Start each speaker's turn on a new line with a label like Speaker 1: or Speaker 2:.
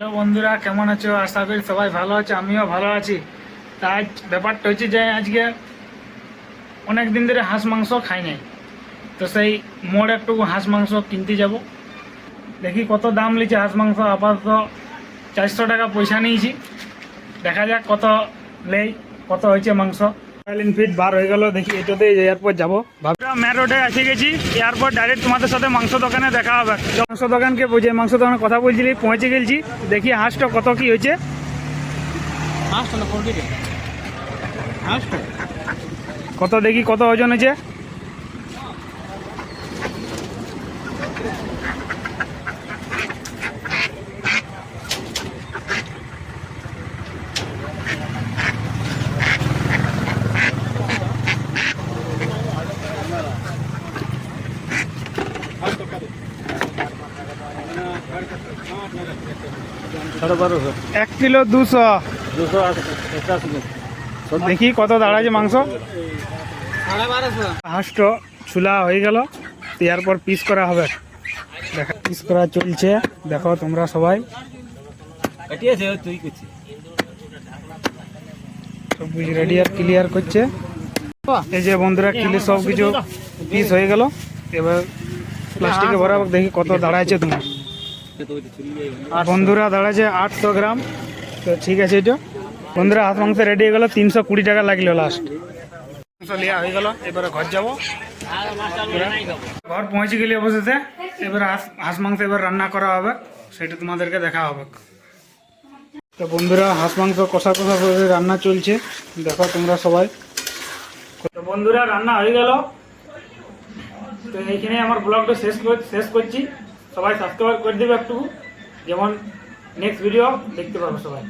Speaker 1: Hello বন্ধুরা, কেমন আছো? আশা করি সবাই ভালো আছে, আমিও ভালো আছি। তা আজ ব্যাপারটা হচ্ছে যে আজকে অনেক দিন ধরে হাঁস মাংস খাই নাই। তো সেই মোড় একটু হাঁস মাংস কিনতে যাব। দেখি কত দাম লিছে হাঁস মাংস, আপাতত চারশো টাকা পয়সা নিয়েছি। দেখা যাক কত নেই, কত হয়েছে মাংস। ফিট বার হয়ে গেল, দেখি এটাতে এয়ারপোর্ট যাব। ম্যান রোডে এসে গেছি এরপর ডাইরেক্ট তোমাদের সাথে মাংস দোকানে দেখা হবে। মাংস দোকানকে বুঝে মাংস দোকানে কথা বলছিলি পৌঁছে গেছি দেখি হাঁসটা কত কি হয়েছে। কত দেখি কত ওজন হয়েছে? এক কিলো দুশো। দেখি কত দাঁড়াচ্ছে মাংস। হাঁসটা ছুলা হয়ে গেল এরপর পিস করা হবে। দেখা পিস করা চলছে। দেখো তোমরা সবাই। রেডি আর ক্লিয়ার করছে। এই যে বন্ধুরা সব কিছু পিস হয়ে গেল। এবার দেখি কত দাঁড়াইছে তোমার। বন্ধুরা, দাঁড়াচ্ছে আটশো গ্রাম। তো ঠিক আছে এটা। বন্ধুরা হাঁস মাংস রেডি হয়ে গেল, তিনশো কুড়ি টাকা লাগল লাস্ট মাংস হয়ে গেল, এবারে ঘর যাব। ঘর পৌঁছে গেলে অবশেষে, এবার হাঁস মাংস এবার রান্না করা হবে, সেটা তোমাদেরকে দেখা হবে। তো বন্ধুরা হাঁস মাংস কষা কষা করে রান্না চলছে, দেখো তোমরা সবাই। তো বন্ধুরা, রান্না হয়ে গেল। তো এইখানে আমার ব্লগটা শেষ শেষ করছি। সবাই সাবস্ক্রাইব করে দেবে একটু। যেমন নেক্সট ভিডিও দেখতে পাবো সবাই।